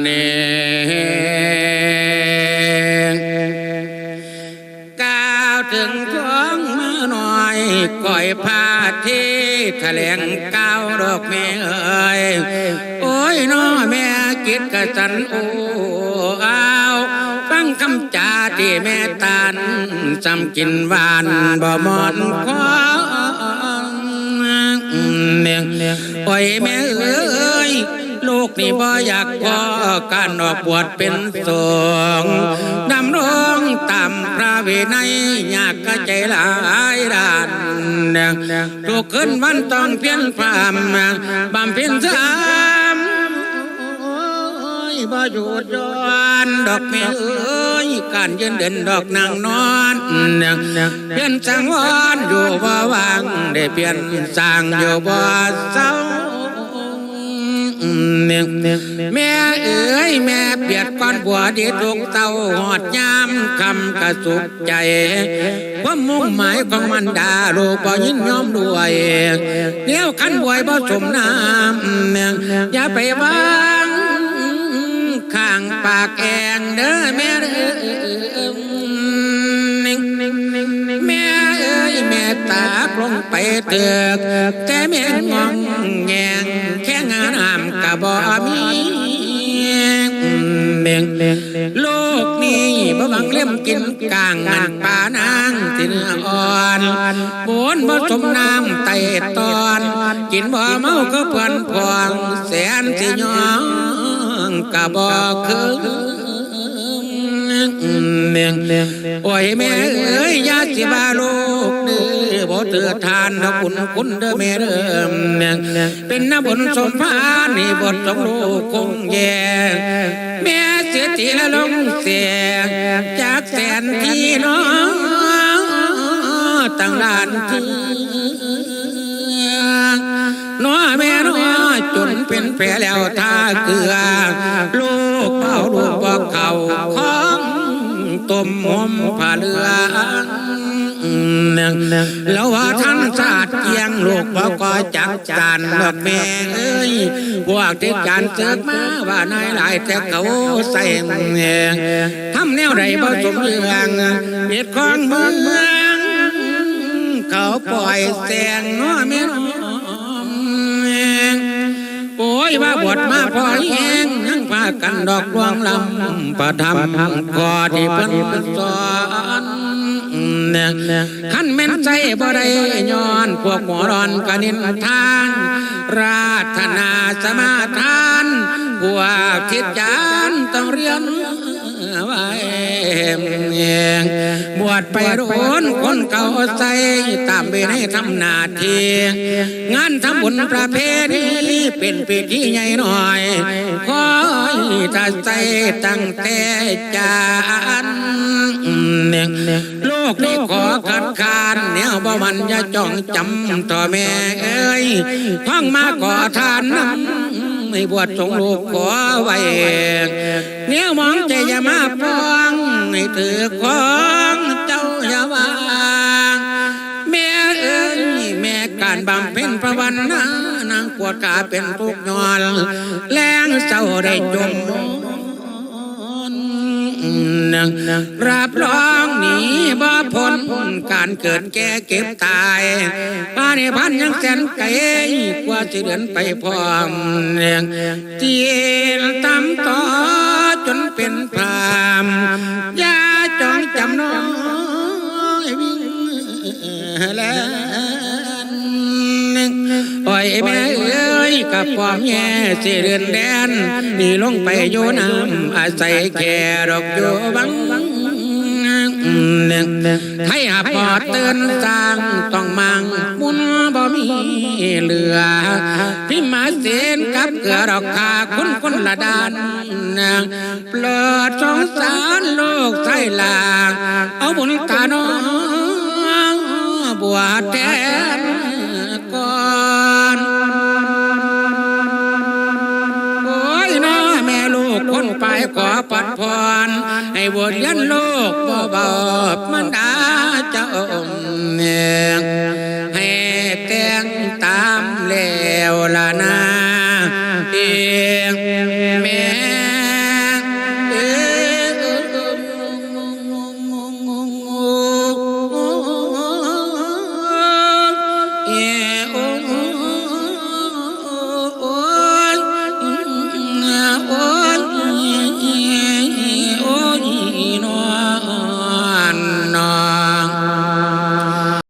เนก้าวถึงท้องมาหน่อยก่อยพาที่แถลงก้าวดอกแม่เอ้ยโอ้ยน้อแม่กิดกะสันโอ้อ้าวฟังคำจาที่แม่ตานจำกินวานบ่มอนคอเนียงโอ้ยแม่เลูกนี่บ่อยากพอการออกบวชเป็นสงฆ์ดำรงตามพระวินัยยากกะใจหลายด้านทุกคืนวันต้องเพียนพรามบำเพ็ญสามโอ้ยบ่หยุดย้อนดอกแม่เอ้ยการยืนเดินดอกนางนอนเพียนสังวรอยู่บ่วางได้เปลี่ยนสร้างอยู่บ่เศร้า แม่เอ๋ยแม่เปียดก้อนบัวดีทุกเต้าหอดยามคำกระสุกใจความมุ่งหมายของมันดาลูกบ่ยินยอมด้วยเดี๋ยวขันบวยบ่สมน้ำอย่าไปวางข้างปากแองเด้อแม่เด้อแม่เอ้ยแม่ตากลงไปเถือกแต่แม่งองแงงแค่งานา บ่มีเบ่งลูกนี่บ่บังเล่มกินกลางงานป่านางที่เนื้ออ่อนบนบ่สมน้ำไตตอน กินบ่เมาก็เพื่อนพวงแสนสิยองกะบ่คือเนียงโอ้ยแม่เอ้ยยา เตือทานนะคุณคุณเด้อแม่เด้อเนียงเป็นน้ำบนสมภารนี่บทสมลูกคงแย่แม่เสียทีละลงเสียจากแสนที่น้องตั้งล้านทีน้อแม่น้อจนเป็นแผลแล้วท่าเกลือ ลูกเป้าลูกบอกเขาของต้มหอมผ่าเรือ นึ่งแล้วว่าท่านศาสตร์เกียงลูกบอก็จักจานดอกแม่เอ้ยพวกที่จานเสือกมาว่านายหลายแต่เขาใส่เองทำแนวใดบ่สมเรื่องเบียดของเมืองเขาปล่อยแสงน้อแม่น้องโอ้ยว่าบวชมาพอแห้งยังพากันดอกดวงลำประทำกอที่เพิ่นสอน ขันแม่นใจบ่ได้ย้อนพวกหมอรอนกนินทาน ราธนาสมาทานพวกทิศจานต้องเรียนไว้ บวชไปโดนคนเก่าใส่ตามไปให้ทำนาทีงานทำบุญประเพณีเป็นพิธีใหญ่หน่อยคอยถ้าใส่ตั้งแต่จานโลกนี้ขอขัดขานแนวบ่มันอย่าจ้องจำต่อแม่เอ้ยท่องมาก่อทานน้ำไม่บวชสงลูกขอไว้เนี้ยมองใจอย่ามาปองให้ถือของ พ็ญภาวนานางปวดกาเป็นทุกยอนแรงเศร้าได้จมรับรองหนีบ่พ้นการเกิดแก่เก็บตายป้าในพันยังแสนไกลกว่าจะเดินไปพร้อมเนียงเตียนตำต่อจนเป็นพรามยาจองจำน้อยวิ่งแล้ว กับความแย่สิเรือนแดนนี่ลงไปอยู่น้ำอาศัยแค่ดอกอยู่บังให้หับปอดเตือนสร้างต้องมังมุนบ่มีเหลือพี่มาเสนกับเกลือดอกคาคุณคนละดานเปลิดสงสารโลกไทยลางเอาบุญตาน้องบวชแทน ไปขอปัดพร ให้บวชยันลูกบ่เบามันดาเจ้าเนี่ย